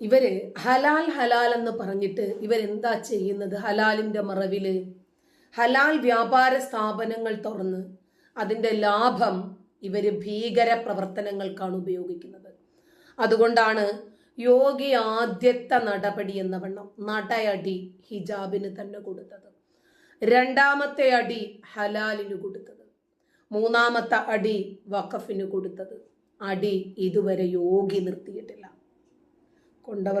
ഇവർ ഹലാൽ ഹലാൽ എന്ന് പറഞ്ഞിട്ട് ഇവരെന്താ ചെയ്യുന്നത്? ഹലാലിന്റെ മറവിൽ. ഹലാൽ വ്യാപാര സ്ഥാപനങ്ങൾ തുറന്ന് അതിന്റെ ലാഭം ഇവർ ഭീകര പ്രവർത്തനങ്ങൾക്കാണ് ഉപയോഗിക്കുന്നത്. അതുകൊണ്ടാണ് യോഗി ആദ്യത്തെ നടപടി എന്ന വണ്ണം നടയടി ഹിജാബിന് തന്നെ കൊടുത്തത്. രണ്ടാമത്തെ അടി ഹലാലിന് കൊടുത്തത്. മൂന്നാമത്തെ അടി വഖഫിന് കൊടുത്തത്. അടി ഇതുവരെ യോഗി നിർത്തിയിട്ടില്ല.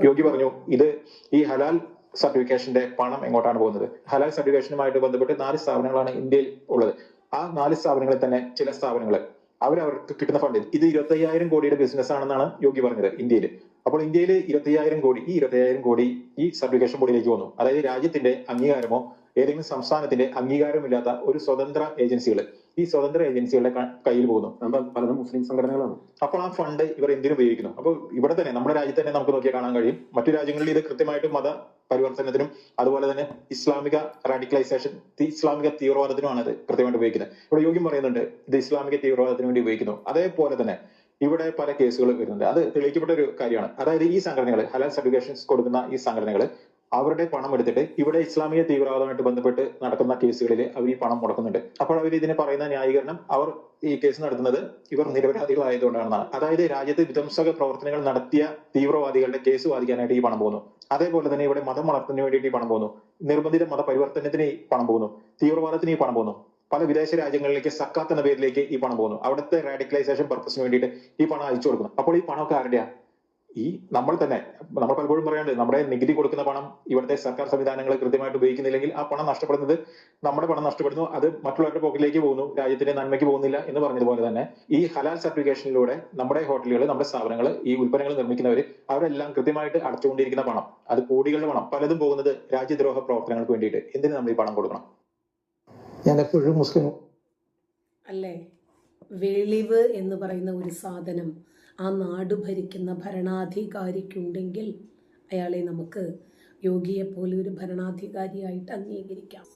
യോഗി പറഞ്ഞു ഇത് ഈ ഹലാൽ സർട്ടിഫിക്കേഷന്റെ പണം എങ്ങോട്ടാണ് പോകുന്നത്? ഹലാൽ സർട്ടിഫിക്കേഷനുമായിട്ട് ബന്ധപ്പെട്ട് നാല് സ്ഥാപനങ്ങളാണ് ഇന്ത്യയിൽ ഉള്ളത്. ആ നാല് സ്ഥാപനങ്ങളിൽ തന്നെ ചില സ്ഥാപനങ്ങൾ. അവർ അവർക്ക് കിട്ടുന്ന ഫണ്ട്. ഇത് ഇരുപത്തി അയ്യായിരം കോടിയുടെ ബിസിനസ് ആണെന്നാണ് യോഗി പറഞ്ഞത് ഇന്ത്യയിൽ. അപ്പോൾ ഇന്ത്യയിൽ ഇരുപത്തി അയ്യായിരം കോടി ഈ ഇരുപത്തി അയ്യായിരം കോടി ഈ സർട്ടിഫിക്കേഷൻ ബോർഡിലേക്ക് വന്നു. അതായത് രാജ്യത്തിന്റെ അംഗീകാരമോ ഏതെങ്കിലും സംസ്ഥാനത്തിന്റെ അംഗീകാരമില്ലാത്ത ഒരു സ്വതന്ത്ര ഏജൻസികൾ ഈ സ്വതന്ത്ര ഏജൻസികളുടെ കയ്യിൽ പോകുന്നു. അത് പലതും മുസ്ലിം സംഘടനകളാണ്. അപ്പോൾ ആ ഫണ്ട് ഇവർ എന്തിനു ഉപയോഗിക്കുന്നു? അപ്പോൾ ഇവിടെ തന്നെ നമ്മുടെ രാജ്യത്ത് തന്നെ നമുക്ക് നോക്കിയാൽ കാണാൻ കഴിയും. മറ്റു രാജ്യങ്ങളിൽ ഇത് കൃത്യമായിട്ട് മത പരിവർത്തനത്തിനും അതുപോലെ തന്നെ ഇസ്ലാമിക റാഡിക്കലൈസേഷൻ ഇസ്ലാമിക തീവ്രവാദത്തിനുമാണ് ഇത് കൃത്യമായിട്ട് ഉപയോഗിക്കുന്നത്. ഇവിടെ യോഗ്യം പറയുന്നുണ്ട് ഇത് ഇസ്ലാമിക തീവ്രവാദത്തിന് വേണ്ടി ഉപയോഗിക്കുന്നു. അതേപോലെ തന്നെ ഇവിടെ പല കേസുകൾ വരുന്നുണ്ട്. അത് തെളിയിക്കപ്പെട്ട ഒരു കാര്യമാണ്. അതായത് ഈ സംഘടനകൾ ഹലാൽ സർട്ടിഫിക്കേഷൻസ് കൊടുക്കുന്ന ഈ സംഘടനകൾ അവരുടെ പണം എടുത്തിട്ട് ഇവിടെ ഇസ്ലാമിക തീവ്രവാദമായിട്ട് ബന്ധപ്പെട്ട് നടക്കുന്ന കേസുകളിൽ അവർ ഈ പണം മുടക്കുന്നുണ്ട്. അപ്പോൾ അവർ ഇതിനെ പറയുന്ന ന്യായീകരണം അവർ ഈ കേസ് നടത്തുന്നത് ഇവർ നിരപരാധികളായതുകൊണ്ടാണെന്നാണ്. അതായത് രാജ്യത്ത് വിധ്വംസക പ്രവർത്തനങ്ങൾ നടത്തിയ തീവ്രവാദികളുടെ കേസ് വാദിക്കാനായിട്ട് ഈ പണം പോകുന്നു. അതേപോലെ തന്നെ ഇവിടെ മതം വളർത്തുന്നതിന് വേണ്ടിയിട്ട് ഈ പണം പോകുന്നു. നിർബന്ധിത മത പരിവർത്തനത്തിന് ഈ പണം പോകുന്നു. തീവ്രവാദത്തിന് ഈ പണം പോകുന്നു. പല വിദേശ രാജ്യങ്ങളിലേക്ക് സക്കാത്ത് എന്ന പേരിലേക്ക് ഈ പണം പോകുന്നു. അവിടുത്തെ റാഡിക്കലൈസേഷൻ പർപ്പസിന് വേണ്ടിയിട്ട് ഈ പണം അയച്ചു കൊടുക്കുന്നു. അപ്പോൾ ഈ പണമൊക്കെ ആരുടെയാ? ഈ നമ്മൾ തന്നെ നമ്മൾ പലപ്പോഴും പറയാണ്ട് നമ്മുടെ നികുതി കൊടുക്കുന്ന പണം ഇവിടുത്തെ സർക്കാർ സംവിധാനങ്ങൾ കൃത്യമായിട്ട് ഉപയോഗിക്കുന്നില്ലെങ്കിൽ ആ പണം നഷ്ടപ്പെടുന്നത് നമ്മുടെ പണം നഷ്ടപ്പെടുന്നു അത് മറ്റുള്ളവരുടെ പോക്കറ്റിലേക്ക് പോകുന്നു രാജ്യത്തിന്റെ നന്മയ്ക്ക് പോകുന്നില്ല എന്ന് പറഞ്ഞതുപോലെ തന്നെ ഈ ഹലാൽ സർട്ടിഫിക്കേഷനിലൂടെ നമ്മുടെ ഹോട്ടലുകൾ നമ്മുടെ സ്ഥാപനങ്ങൾ ഈ ഉൽപ്പന്നങ്ങൾ നിർമ്മിക്കുന്നവർ അവരെല്ലാം കൃത്യമായിട്ട് അടച്ചുകൊണ്ടിരിക്കുന്ന പണം അത് കോടികളുടെ പണം പലതും പോകുന്നത് രാജ്യദ്രോഹ പ്രവർത്തനങ്ങൾക്ക് വേണ്ടിയിട്ട് എന്തിനു നമ്മൾ ഈ പണം കൊടുക്കണം? ഞാൻ എപ്പോഴും മുസ്ലിം. അല്ലേ? വെളിവ് എന്ന് പറയുന്ന ഒരു സാധനം ആ നാട് ഭരിക്കുന്ന ഭരണാധികാരിക്കുണ്ടെങ്കിൽ അയാളെ നമുക്ക് യോഗിയെപ്പോലെ ഒരു ഭരണാധികാരിയായിട്ട് അംഗീകരിക്കാം.